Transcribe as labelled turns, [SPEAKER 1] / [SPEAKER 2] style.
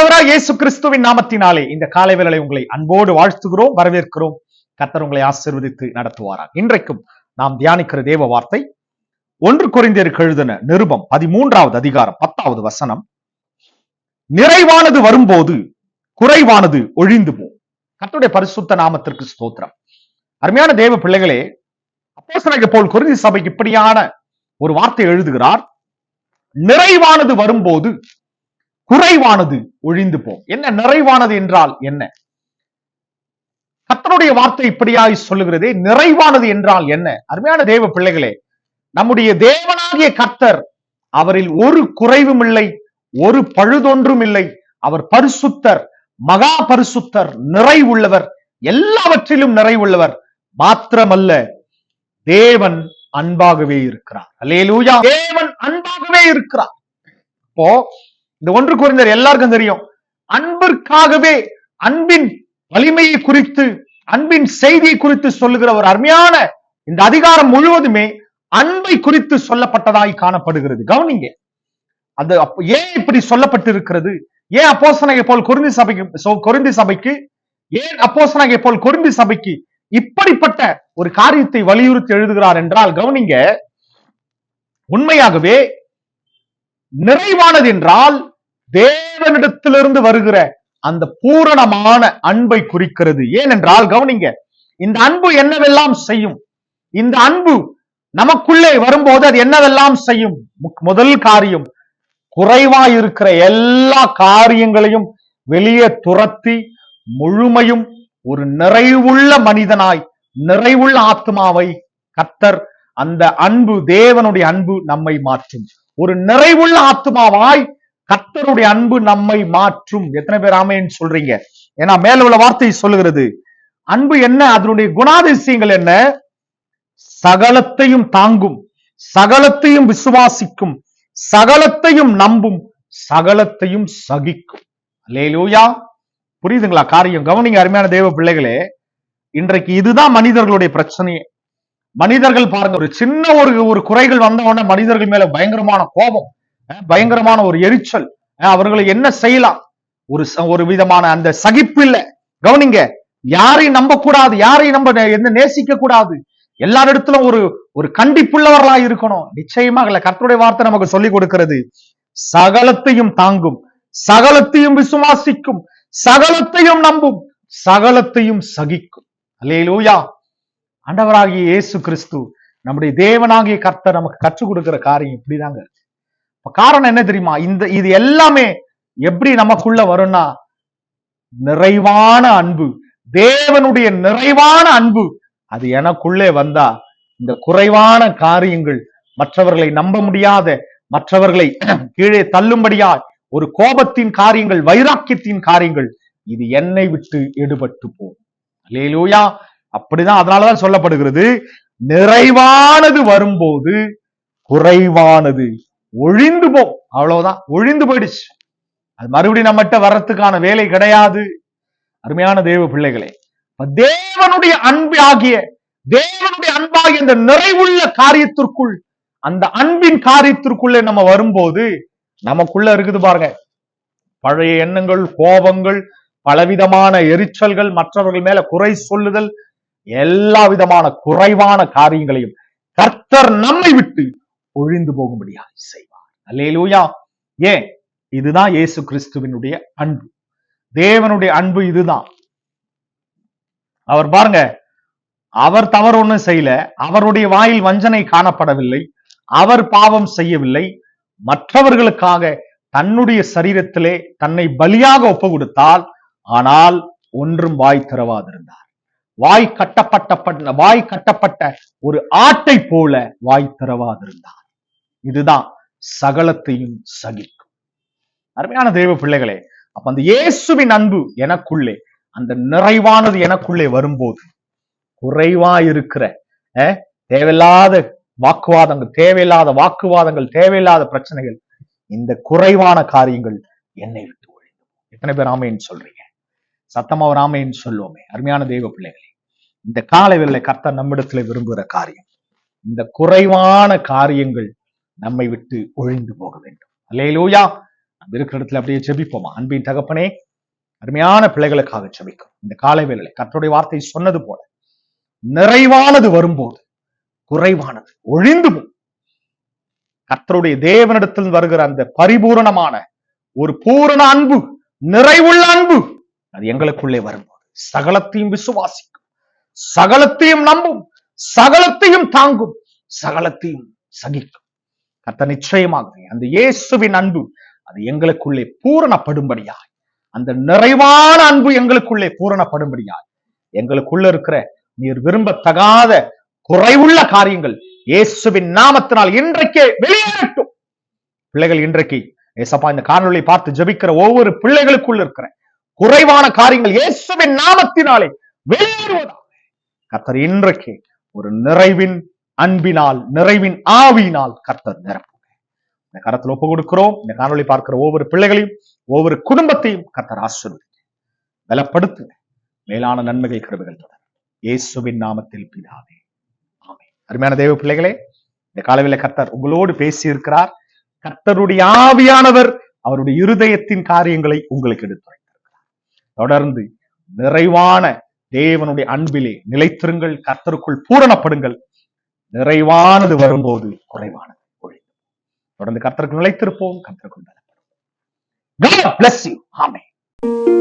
[SPEAKER 1] ஆண்டவராக இயேசு கிறிஸ்துவின் நாமத்தினாலே இந்த காலை வேளை உங்களை அன்போடு வாழ்த்துகிறோம் வரவேற்கிறோம். கர்த்தர் உங்களை ஆசிர்வதித்து நடத்துவாராம் இன்றைக்கும் நாம் தியானிக்கிற தேவ வார்த்தை ஒன்று குறிந்தியருக்கு எழுதின நிருபம் பதிமூன்றாவது அதிகாரம் பத்தாவது வசனம். நிறைவானது வரும்போது குறைவானது ஒழிந்து போ கர்த்தருடைய பரிசுத்த நாமத்திற்கு ஸ்தோத்திரம். அருமையான தேவ பிள்ளைகளே அப்போஸ்தலனாகிய போல் குறிஞ்சி சபைக்கு இப்படியான ஒரு வார்த்தை எழுதுகிறார். நிறைவானது வரும்போது குறைவானது ஒழிந்து போ. என்ன நிறைவானது என்றால் என்ன? கத்தனுடைய வார்த்தை இப்படியாய் சொல்லுகிறதே நிறைவானது என்றால் என்ன? அருமையான தேவ பிள்ளைகளே நம்முடைய தேவனாகிய கர்த்தர் அவரில் ஒரு குறைவும் இல்லை ஒரு பழுதொன்றும் இல்லை. அவர் பரிசுத்தர் மகா பரிசுத்தர் நிறைவுள்ளவர் எல்லாவற்றிலும் நிறைவுள்ளவர் மாத்திரமல்ல தேவன் அன்பாகவே இருக்கிறார். அல்லேலூயா! தேவன் அன்பாகவே இருக்கிறார். இப்போ இந்த ஒன்று குறைந்தர் எல்லாருக்கும் தெரியும். அன்பிற்காகவே அன்பின் வலிமையை குறித்து அன்பின் செய்தியை குறித்து சொல்லுகிற ஒரு அருமையான இந்த அதிகாரம் முழுவதுமே அன்பை குறித்து சொல்லப்பட்டதாய் காணப்படுகிறது. கவனிங்க. அது ஏன் இப்படி சொல்லப்பட்டிருக்கிறது? ஏன் அப்போசனகை போல் குருந்தி சபைக்கு சொ- சபைக்கு ஏன் அப்போசனகை போல் கொரிந்தி சபைக்கு இப்படிப்பட்ட ஒரு காரியத்தை வலியுறுத்தி எழுதுகிறார் என்றால் கவனிங்க. உண்மையாகவே நிறைவானது என்றால் தேவனிடத்திலிருந்து வருகிற அந்த பூரணமான அன்பை குறிக்கிறது. ஏனென்றால் கவனிங்க இந்த அன்பு என்னவெல்லாம் செய்யும்? இந்த அன்பு நமக்குள்ளே வரும்போது அது என்னவெல்லாம் செய்யும்? முதல் காரியம் குறைவா இருக்கிற எல்லா காரியங்களையும் வெளியே துரத்தி முழுமையும் ஒரு நிறைவுள்ள மனிதனாய் நிறைவுள்ள ஆத்மாவை கத்தர் அந்த அன்பு தேவனுடைய அன்பு நம்மை மாற்றும். ஒரு நிறைவுள்ள ஆத்மாவாய் கர்த்தருடைய அன்பு நம்மை மாற்றும். எத்தனை பேர் ஆமைன்னு சொல்றீங்க? ஏன்னா மேல உள்ள வார்த்தை சொல்லுகிறது. அன்பு என்ன? அதனுடைய குணாதிசயங்கள் என்ன? சகலத்தையும் தாங்கும். சகலத்தையும் விசுவாசிக்கும். சகலத்தையும் நம்பும். சகலத்தையும் சகிக்கும். லேலூயா புரியுதுங்களா? காரியம். கவனிங்க அருமையான தேவ பிள்ளைகளே. இன்றைக்கு இதுதான் மனிதர்களுடைய பிரச்சனையே. மனிதர்கள் பாருங்க ஒரு சின்ன ஒரு ஒரு குறைகள் வந்த உடனே மனிதர்கள் மேல பயங்கரமான கோபம். பயங்கரமான ஒரு எரிச்சல். அவர்களை என்ன செய்யலாம்? ஒரு ஒரு விதமான அந்த சகிப்பு இல்ல கவனிங்க யாரையும் நம்ப கூடாது யாரையும் நம்ப என்ன நேசிக்க கூடாது எல்லாரிடத்திலும் ஒரு ஒரு கண்டிப்புள்ளவர்களா இருக்கணும். நிச்சயமாக இல்ல கர்த்தருடைய வார்த்தை நமக்கு சொல்லி கொடுக்கிறது. சகலத்தையும் தாங்கும். சகலத்தையும் விசுவாசிக்கும். சகலத்தையும் நம்பும். சகலத்தையும் சகிக்கும். அல்லேலூயா. ஆண்டவராகிய இயேசு கிறிஸ்து நம்முடைய தேவனாகிய கர்த்தர் நமக்கு கற்றுக் கொடுக்கிற காரியம் இப்படிதாங்க. காரணம் என்ன தெரியுமா? இந்த இது எல்லாமே எப்படி நமக்குள்ள வரும்னா நிறைவான அன்பு. தேவனுடைய நிறைவான அன்பு. அது எனக்குள்ளே வந்தா இந்த குறைவான காரியங்கள் மற்றவர்களை நம்ப முடியாத மற்றவர்களை கீழே தள்ளும்படியா ஒரு கோபத்தின் காரியங்கள் வைராக்கியத்தின் காரியங்கள் இது என்னை விட்டு எடுபட்டு போகும். அல்லேலூயா! அப்படிதான் அதனாலதான் சொல்லப்படுகிறது. நிறைவானது வரும்போது குறைவானது ஒழிந்து போ அவ்வளவுதான். ஒழிந்து போயிடுச்சு. அது மறுபடியும் நம்மகிட்ட வர்றதுக்கான வேலை கிடையாது. அருமையான தேவ பிள்ளைகளே தேவனுடைய அன்பு ஆகிய தேவனுடைய அன்பாகிய இந்த நிறைவுள்ள காரியத்திற்குள் அந்த அன்பின் காரியத்திற்குள்ளே நம்ம வரும்போது நமக்குள்ள இருக்குது பாருங்க. பழைய எண்ணங்கள் கோபங்கள் பலவிதமான எரிச்சல்கள் மற்றவர்கள் மேல குறை சொல்லுதல் எல்லா விதமான குறைவான காரியங்களையும் கர்த்தர் நம்மை விட்டு ஒழிந்து போகும்படியாக செய்வார். அல்லேலூயா. ஏன்? இதுதான் இயேசு கிறிஸ்துவினுடைய அன்பு. தேவனுடைய அன்பு இதுதான். அவர் பாருங்க அவர் தவறு ஒண்ணும் செய்யல அவருடைய வாயில் வஞ்சனை காணப்படவில்லை அவர் பாவம் செய்யவில்லை மற்றவர்களுக்காக தன்னுடைய சரீரத்திலே தன்னை பலியாக ஒப்பு கொடுத்தால் ஆனால் ஒன்றும் வாய் திறவாதிருந்தார். வாய் கட்டப்பட்ட வாய் கட்டப்பட்ட ஒரு ஆட்டை போல வாய் திறவாதிருந்தார். இதுதான் சகலத்தையும் சகிக்கும். அருமையான தெய்வ பிள்ளைகளே அப்ப அந்த இயேசுவின் அன்பு எனக்குள்ளே அந்த நிறைவானது எனக்குள்ளே வரும்போது குறைவா இருக்கிற அஹ், தேவையில்லாத வாக்குவாதங்கள் தேவையில்லாத வாக்குவாதங்கள் தேவையில்லாத பிரச்சனைகள் இந்த குறைவான காரியங்கள் என்னை விட்டு ஒழிந்து எத்தனை பேர் ஆமைன்னு சொல்றீங்க? சத்தமாவராமைன்னு சொல்லுவோமே அருமையான தெய்வ பிள்ளைகளே. இந்த காலை வேளை கர்த்தர் நம்மிடத்துல விரும்புகிற காரியம் இந்த குறைவான காரியங்கள் நம்மை விட்டு ஒழிந்து போக வேண்டும். அல்லேலூயா! நம்ம இருக்கிற இடத்துல அப்படியே ஜெபிப்போமா? அன்பின் தகப்பனே அருமையான பிள்ளைகளுக்காக ஜெபிக்கும் இந்த காலை வேலை கர்த்தருடைய வார்த்தை சொன்னது போல நிறைவானது வரும்போது குறைவானது ஒழிந்து போ. கர்த்தருடைய தேவனிடத்தில் வருகிற அந்த பரிபூரணமான ஒரு பூரண அன்பு நிறைவுள்ள அன்பு அது எங்களுக்குள்ளே வரும்போது. சகலத்தையும் விசுவாசிக்கும். சகலத்தையும் நம்பும். சகலத்தையும் தாங்கும். சகலத்தையும் சகிக்கும். கத்த நிச்சயமாக அந்த இயேசுவின் அன்பு அது எங்களுக்குள்ளே பூரணப்படும்படியாய் அந்த நிறைவான அன்பு எங்களுக்குள்ளே பூரணப்படும்படியாய் எங்களுக்குள்ள இருக்கிற நீர் விரும்பத்தகாத குறைவுள்ள காரியங்கள் இயேசுவின் நாமத்தினால் இன்றைக்கே வெளியேறட்டும். பிள்ளைகள் இன்றைக்கு ஏசப்பா இந்த காணொலி பார்த்து ஜபிக்கிற ஒவ்வொரு பிள்ளைகளுக்குள்ள இருக்கிற குறைவான காரியங்கள் இயேசுவின் நாமத்தினாலே வெளியேறுவதாக. கர்த்தர் இன்றைக்கு ஒரு நிறைவின் அன்பினால் நிறைவின் ஆவியினால் கர்த்தர் நிரப்புங்க இந்த கரத்தில் ஒப்பு கொடுக்கிறோம். இந்த காணொலி பார்க்கிற ஒவ்வொரு பிள்ளைகளையும் ஒவ்வொரு குடும்பத்தையும் கர்த்தர் ஆசிர்வதிங்க பலப்படுத்துங்க மேலான நன்மைகள் கருவிகள் தொடர் இயேசுவின் நாமத்தில் பிதாவே ஆமே அருமையான தேவ பிள்ளைகளே இந்த காலவில கர்த்தர் உங்களோடு பேசி இருக்கிறார் கர்த்தருடைய ஆவியானவர் அவருடைய இருதயத்தின் காரியங்களை உங்களுக்கு எடுத்துரை தொடர்ந்து நிறைவான தேவனுடைய அன்பிலே நிலைத்திருங்கள் கர்த்தருக்குள் பூரணப்படுங்கள். நிறைவானது வரும்போது குறைவானது தொடர்ந்து கர்த்தருக்கு நிலைத்திருப்போம் கர்த்தருக்குள் பலப்படும் God bless you.